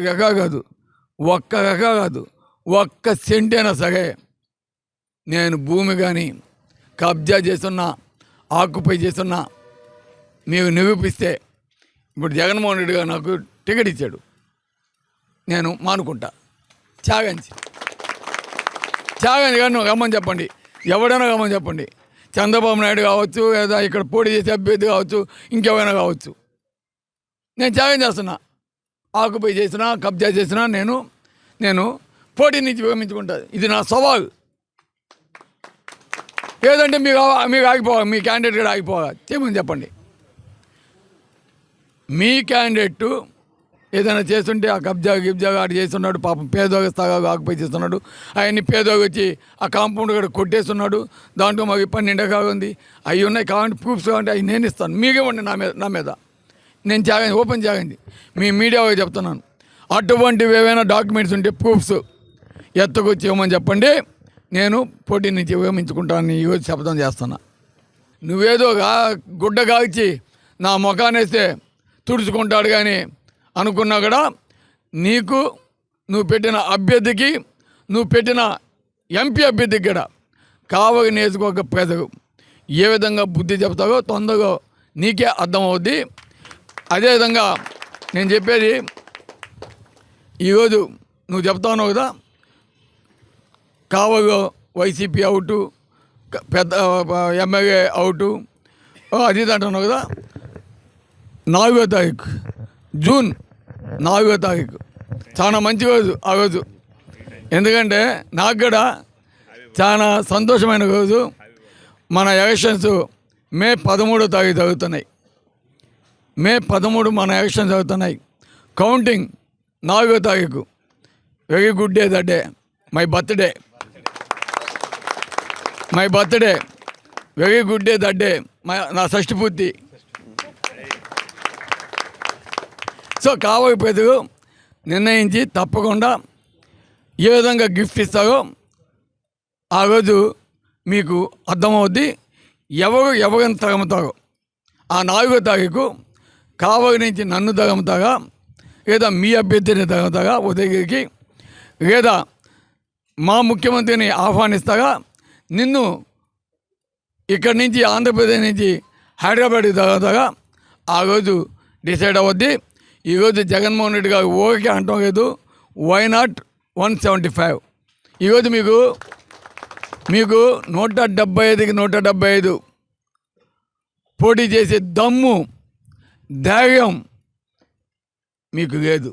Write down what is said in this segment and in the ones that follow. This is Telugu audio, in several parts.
గగ కాదు. ఒక్క గగ కాదు. ఒక్క సెంటైనా సరే నేను భూమి కానీ కబ్జా చేస్తున్నా ఆక్యుపై చేస్తున్నా మీరు నిరూపిస్తే ఇప్పుడు జగన్మోహన్ రెడ్డి గారు నాకు టికెట్ ఇచ్చాడు. నేను మానుకుంటా. త్యాగంచి త్యాగాన్ని కానీ నువ్వు గమ్మని చెప్పండి. ఎవడైనా గమ్మని చెప్పండి. చంద్రబాబు నాయుడు కావచ్చు లేదా ఇక్కడ పోటీ చేసే అభ్యర్థి కావచ్చు ఇంకెవైనా కావచ్చు. నేను త్యాగం చేస్తున్నా. ఆకుపై చేసినా కబ్జా చేసినా నేను నేను పోటీ నుంచి విగమించుకుంటాను ఇది నా సవాల్. లేదంటే మీకు మీకు ఆగిపోవాలి మీ క్యాండిడేట్ కూడా ఆగిపోవాలి. చెప్పమని చెప్పండి. మీ క్యాండిడేట్ ఏదైనా చేస్తుంటే ఆ కబ్జా గిబ్జా ఆడు చేస్తున్నాడు పాపం పేదోగ స్థాగా ఆకుపై చేస్తున్నాడు. ఆయన్ని పేదోగి వచ్చి ఆ కాంపౌండ్ కూడా కొట్టేస్తున్నాడు. దాంట్లో మాకు పన్నెండుగా ఉంది. అవి ఉన్నాయి కావాలంటే ప్రూఫ్స్ కావాలంటే అవి నేను ఇస్తాను. మీకే ఉండి నా మీద నా మీద. నేను జాగండి ఓపెన్ చేయండి మీ మీడియా చెప్తున్నాను. అటువంటివి ఏవైనా డాక్యుమెంట్స్ ఉంటే ప్రూఫ్స్ ఎత్తుకొచ్చి ఇవ్వమని చెప్పండి. నేను పోటీ నుంచి విరమించుకుంటానని ఈరోజు శబ్దం చేస్తున్నా. నువ్వేదో గుడ్డ కాల్చి నా ముఖాన్ని వేస్తే తుడుచుకుంటాడు కానీ అనుకున్నా కూడా నీకు నువ్వు పెట్టిన అభ్యర్థికి నువ్వు పెట్టిన ఎంపీ అభ్యర్థికి కూడా కావగ నేర్చుకోక ప్రజలు. ఏ విధంగా బుద్ధి చెప్తావో తొందరగా నీకే అర్థమవుద్ది. అదేవిధంగా నేను చెప్పేది ఈరోజు నువ్వు చెప్తావు కదా కావగో వైసీపీ అవుటు పెద్ద ఎమ్మెల్యే అవుటు అది అంటున్నావు కదా నాలుగో తారీఖు. జూన్ నాలుగో తారీఖు. చాలా మంచి రోజు ఆ రోజు. ఎందుకంటే నాకు కూడా చాలా సంతోషమైన రోజు. మన ఎలక్షన్స్ మే పదమూడో తారీఖు జరుగుతున్నాయి. మే పదమూడు మన ఎలక్షన్స్ జరుగుతున్నాయి. కౌంటింగ్ నాలుగో తారీఖు. Very good day that day. My birthday. My birthday. Very good day that day. My నా షష్టి పూర్తి. సో కావకపోతే నిర్ణయించి తప్పకుండా ఏ విధంగా గిఫ్ట్ ఇస్తారో ఆ రోజు మీకు అర్థమవుద్ది. ఎవరు ఎవరిని తగముతారో ఆ నాలుగో తారీఖు కావలి నుంచి నన్ను తగముతాగా లేదా మీ అభ్యర్థిని తగముతాగా ఉదయగిరికి? లేదా మా ముఖ్యమంత్రిని ఆహ్వానిస్తాగా నిన్ను ఇక్కడి నుంచి ఆంధ్రప్రదేశ్ నుంచి హైదరాబాద్కి తగతాగా ఆ రోజు డిసైడ్ అవద్ది. ఈరోజు జగన్మోహన్ రెడ్డి గారు ఓకే అంటాం లేదు. Why not one seventy five ఈరోజు మీకు మీకు నూట డెబ్బై ఐదుకి నూట డెబ్బై ఐదు పోటీ చేసే దమ్ము ధైర్యం మీకు లేదు.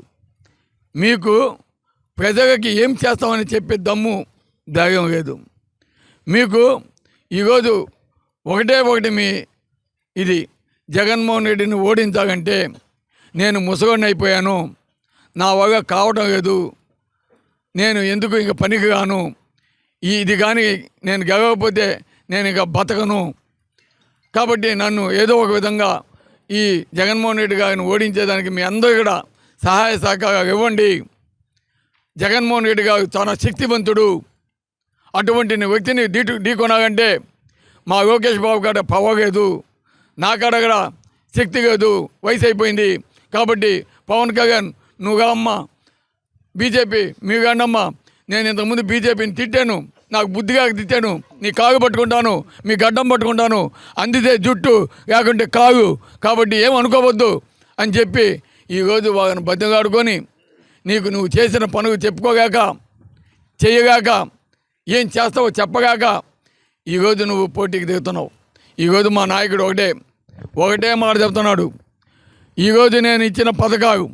మీకు ప్రజలకి ఏం చేస్తామని చెప్పే దమ్ము ధైర్యం లేదు. మీకు ఈరోజు ఒకటే ఒకటి మీ ఇది జగన్మోహన్ రెడ్డిని ఓడించాలంటే నేను ముసగొండి అయిపోయాను. నా వల్ల కావడం లేదు. నేను ఎందుకు ఇంక పనికి రాను? ఇది కానీ నేను గెలవకపోతే నేను ఇక బతకను. కాబట్టి నన్ను ఏదో ఒక విధంగా ఈ జగన్మోహన్ రెడ్డి గారిని ఓడించేదానికి మీ అందరూ కూడా సహాయ సహకారాలు ఇవ్వండి. జగన్మోహన్ రెడ్డి గారు చాలా శక్తివంతుడు. అటువంటి వ్యక్తిని ఢీ ఢీకొనాలంటే మా లోకేష్ బాబు కాడ పవర్ నా కాడ కూడా శక్తి లేదు. వయసు అయిపోయింది. కాబట్టి పవన్ కళ్యాణ్ నువ్వుగా అమ్మ బీజేపీ మీ గండమ్మ నేను ఇంతకుముందు బీజేపీని తిట్టాను. నాకు బుద్ధిగా తిట్టాను. నీ కాగు పట్టుకుంటాను. మీ గడ్డం పట్టుకుంటాను. అందితే జుట్టు లేకుంటే కాగు. కాబట్టి ఏం అనుకోవద్దు అని చెప్పి ఈరోజు వాళ్ళని బద్దగాడుకొని నీకు నువ్వు చేసిన పనులు చెప్పుకోగాక చేయగాక ఏం చేస్తావో చెప్పగాక ఈరోజు నువ్వు పోటీకి దిగుతున్నావు. ఈరోజు మా నాయకుడు ఒకటే ఒకటే మాట చెప్తున్నాడు. ఈరోజు నేను ఇచ్చిన పథకాలు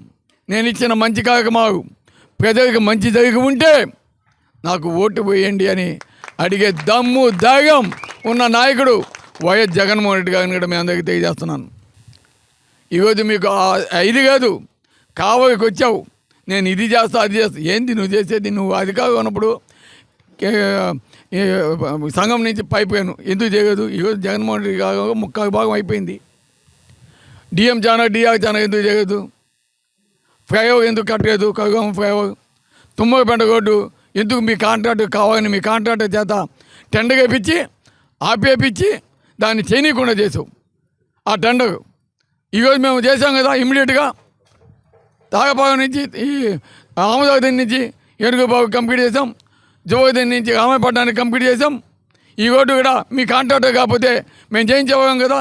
నేను ఇచ్చిన మంచి కార్యక్రమాలు ప్రజలకు మంచి జరిగి ఉంటే నాకు ఓటు పోయండి అని అడిగే దమ్ము ధైర్యం ఉన్న నాయకుడు వైఎస్ జగన్మోహన్ రెడ్డి గారిని కూడా మీ అందరికీ తెలియజేస్తున్నాను. ఈరోజు మీకు ఇది కాదు కావలికి వచ్చావు. నేను ఇది చేస్తా అది చేస్తా. ఏంది నువ్వు చేసేది? నువ్వు అధికారం ఉన్నప్పుడు సంఘం నుంచి పైపోయాను. ఎందుకు చేయలేదు? ఈరోజు జగన్మోహన్ రెడ్డి గారు ముక్కాలు భాగం అయిపోయింది. డిఎం ఛానల్ డిఆర్ ఛానల్ ఎందుకు చేయదు ఫ్లైఓవర్ ఎందుకు కట్టలేదు కరుగం ఫ్లైఓవర్ తుమ్మగపెంట రోడ్డు ఎందుకు మీ కాంట్రాక్ట్ కావాలని మీ కాంట్రాక్టర్ చేత టెండర్ వేయించి ఆపేపించి దాన్ని చేయనీయకుండా చేసావు. ఆ టెండర్ ఈరోజు మేము చేసాం కదా ఇమ్మీడియట్గా తాగపాగం నుంచి ఈ ఆమదాగం నుంచి ఏనుగుబాగు కంప్లీట్ చేసాం జోగదం నుంచి రామపట్నానికి కంప్లీట్ చేసాం ఈ రోడ్డు కూడా మీ కాంట్రాక్టర్ కాకపోతే మేము చేయించేవాళ్ళం కదా.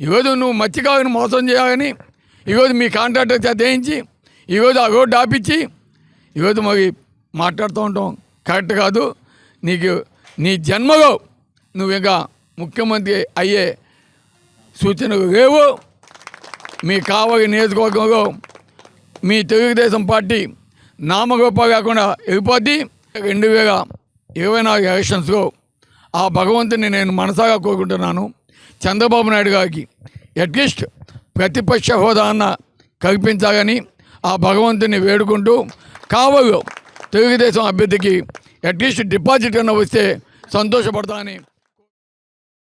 ఈరోజు నువ్వు మత్స్యకారుని మోసం చేయాలని ఈరోజు మీ కాంట్రాక్టర్ చేత చేయించి ఈరోజు ఆ రోడ్డు ఆపించి ఈరోజు మరి మాట్లాడుతూ ఉంటాం. కరెక్ట్ కాదు. నీకు నీ జన్మలో నువ్వు ఇంకా ముఖ్యమంత్రి అయ్యే సూచనలు లేవు. మీ కావలి నియోజకవర్గంలో మీ తెలుగుదేశం పార్టీ నామగొప్ప కాకుండా వెళ్ళిపోద్ది. రెండు వేల ఇరవై నాలుగు ఎలక్షన్స్లో ఆ భగవంతుని నేను మనసాగా కోరుకుంటున్నాను. చంద్రబాబు నాయుడు గారికి అట్లీస్ట్ ప్రతిపక్ష హోదా అన్న కల్పించాలని ఆ భగవంతుని వేడుకుంటూ కావలు తెలుగుదేశం అభ్యర్థికి అట్లీస్ట్ డిపాజిట్ అన్న వస్తే సంతోషపడతానని